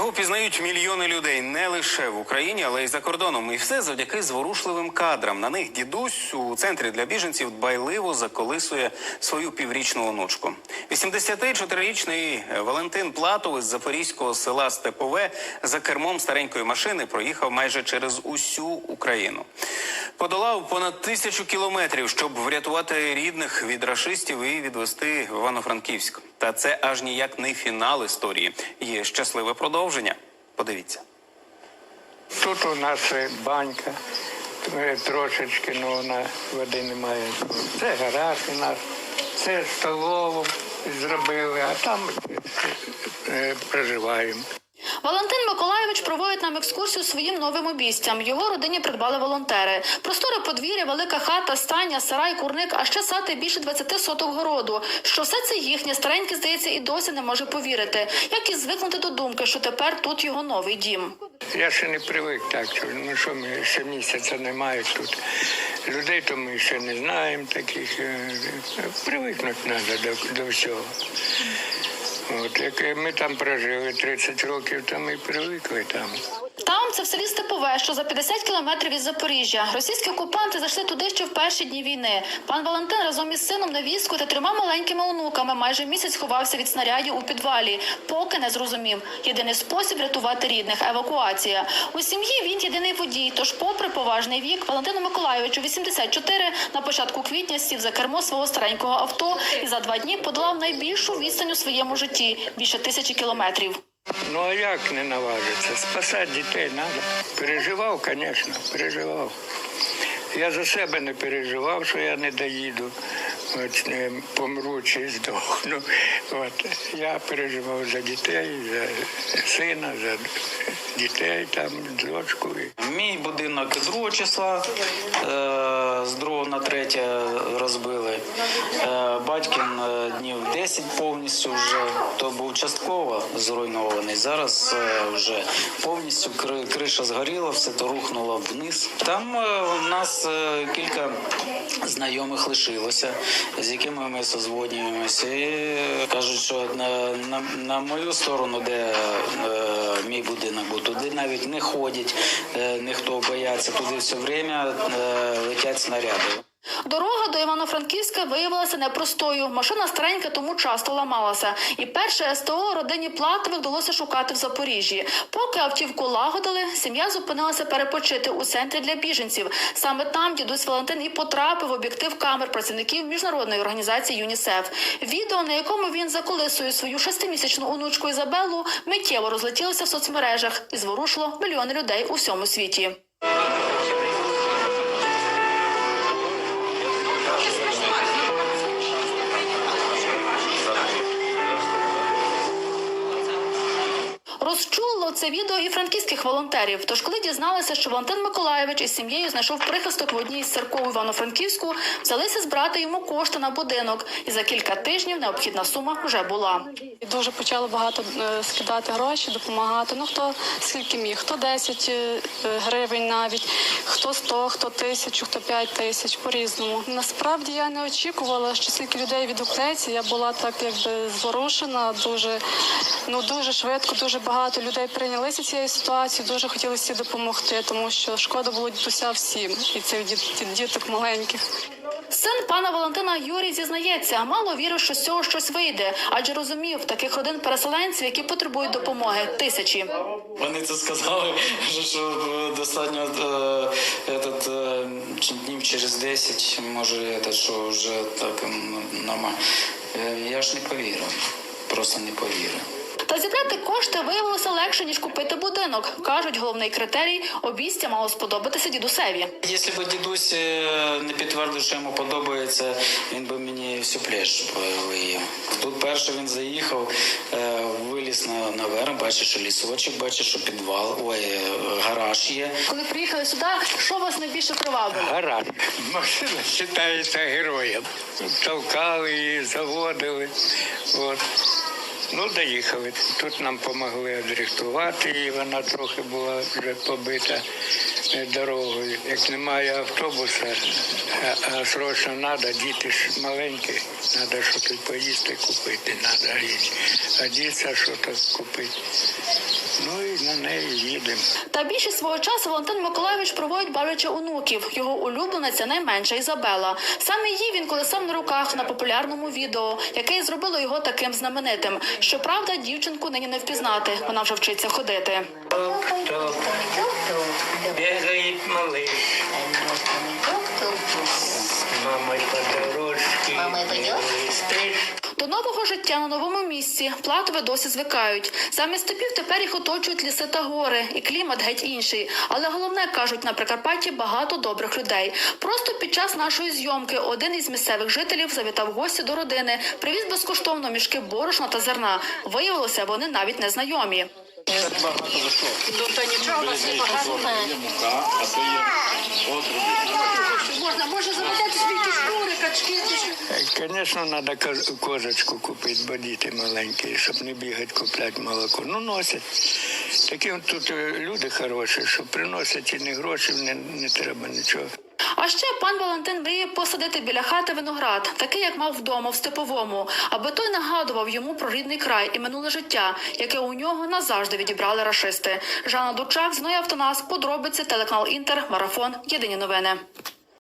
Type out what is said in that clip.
Його пізнають мільйони людей не лише в Україні, але й за кордоном. І все завдяки зворушливим кадрам. На них дідусь у центрі для біженців дбайливо заколисує свою піврічну онучку. 84-річний Валентин Платов із запорізького села Степове за кермом старенької машини проїхав майже через усю Україну. Подолав понад тисячу кілометрів, щоб врятувати рідних від рашистів і відвести в Івано-Франківськ. Та це аж ніяк не фінал історії. Є щасливе продовження. Подивіться. Тут у нас банька, трошечки, ну вона води немає. Це гараж у нас, це столову зробили, а там е, проживаємо. Валентин Миколайович проводить нам екскурсію своїм новим обійстям. Його родині придбали волонтери. Просторе подвір'я, велика хата, стайня, сарай, курник, а ще сати більше 20 соток городу. Що все це їхнє, старенький, здається, і досі не може повірити, як і звикнути до думки, що тепер тут його новий дім. Я ще не привик так, ну що ми ще місяця немає тут. Людей то ми ще не знаємо таких. е, Привикнути треба до, до всього. От, як ми там прожили 30 років, то ми привикли там. Там це в селі Степове, що за 50 кілометрів від Запоріжжя. Російські окупанти зайшли туди ще в перші дні війни. Пан Валентин разом із сином невісткою та трьома маленькими онуками майже місяць ховався від снарядів у підвалі, поки не зрозумів. Єдиний спосіб рятувати рідних евакуація. У сім'ї він єдиний водій. Тож, попри поважний вік, Валентину Миколайовичу 84 на початку квітня сів за кермо свого старенького авто і за два дні подолав найбільшу відстань у своєму житті більше тисячі кілометрів. Ну а як не наважиться? Спасати дітей треба. Переживав, звісно, переживав. Я за себе не переживав, що я не доїду, от, помру чи здохну. От. Я переживав за дітей, за сина, за дітей, там, дочку. Мій будинок 2 числа е, з 2 на 3 розбили. Е, Батькін е, днів 10 повністю вже, то був частково зруйнований. Зараз е, вже повністю кри- криша згоріла, все то рухнуло вниз. Там е, у нас е, кілька знайомих лишилося, з якими ми созвонюємося. І кажуть, що на, на, на мою сторону, де е, мій будинок був, туди навіть не ходять, е, ніхто бояться. Туди все время е, летять снаряди. Дорога до Івано-Франківська виявилася непростою. Машина старенька, тому часто ламалася. І перше СТО родині Платових вдалося шукати в Запоріжжі. Поки автівку лагодили, сім'я зупинилася перепочити у центрі для біженців. Саме там дідусь Валентин і потрапив в об'єктив камер працівників міжнародної організації ЮНІСЕФ. Відео, на якому він заколисує свою шестимісячну онучку Ізабеллу, миттєво розлетілося в соцмережах і зворушило мільйони людей у всьому світі. Це відео і франківських волонтерів. Тож, коли дізналися, що Валентин Миколаєвич із сім'єю знайшов прихисток в одній із церков Івано-Франківську, взялися збирати йому кошти на будинок. І за кілька тижнів необхідна сума вже була. Дуже почали багато е, скидати гроші, допомагати. Ну хто скільки міг, хто 10 е, гривень навіть, хто 100, хто тисячу, хто 5 тисяч по-різному. Насправді я не очікувала, що стільки людей відгукнеться. Я була так якби зворушена, дуже ну дуже швидко, дуже багато людей прийнялися цією ситуацією. Дуже хотіли всі допомогти, тому що шкода було дідуся всім і цих діт- діток маленьких. Син пана Валентина Юрій зізнається, мало вірив, що з цього щось вийде, адже розумів таких родин переселенців, які потребують допомоги тисячі. Вони це сказали, що, е, достатньо е, этот, е, днів через 10, може, этот, що вже так нормально. Я ж не повірив, просто не повірив. Та зібрати кошти виявилося легше ніж купити будинок. кажуть, головний критерій обійстя мало сподобатися дідусеві. Якщо б дідусь е, не підтвердив, що йому подобається, він би мені всю плеш виїв. Тут перше він заїхав, е, виліз на, наверх, бачиш, що лісочок, бачиш, що підвал, ой, е, гараж є. Коли приїхали сюди, що вас найбільше привабило? Гараж. Машина вважається героєм. Толкали її, заводили. От. Ну, доїхали. Тут нам допомогли адресувати, її, вона трохи була вже побита е, дорогою. Як немає автобуса, а, а срочно треба, діти ж маленькі, треба щось поїсти купити, треба одітися, щось купити. Ну і на неї їдемо. Та більшість свого часу Валентин Миколайович проводить бавлячи онуків. Його улюблениця найменша Ізабела. Саме її він колесав на руках на популярному відео, яке і зробило його таким знаменитим. Щоправда, дівчинку нині не впізнати. Вона вже вчиться ходити. Бігає малиш, мама по дорожці, Мама листиш. До нового життя на новому місці платове досі звикають. Замість степів тепер їх оточують ліси та гори, і клімат геть інший. Але головне кажуть на Прикарпатті багато добрих людей. Просто під час нашої зйомки один із місцевих жителів завітав гості до родини, привіз безкоштовно мішки борошна та зерна. Виявилося, вони навіть не знайомі. Можна, може замовляти собі якісь кури, качки. Звісно, треба козочку купити, бо діти маленькі, щоб не бігати купляти молоко. Ну, носять. Такі тут е, люди хороші, що приносять і не гроші, не, не треба нічого. А ще пан Валентин мріє посадити біля хати виноград, такий як мав вдома в степовому, аби той нагадував йому про рідний край і минуле життя, яке у нього назавжди відібрали рашисти. Жанна Дучак, Зноя Автонас, подробиці, телеканал Інтер, марафон. Єдині новини.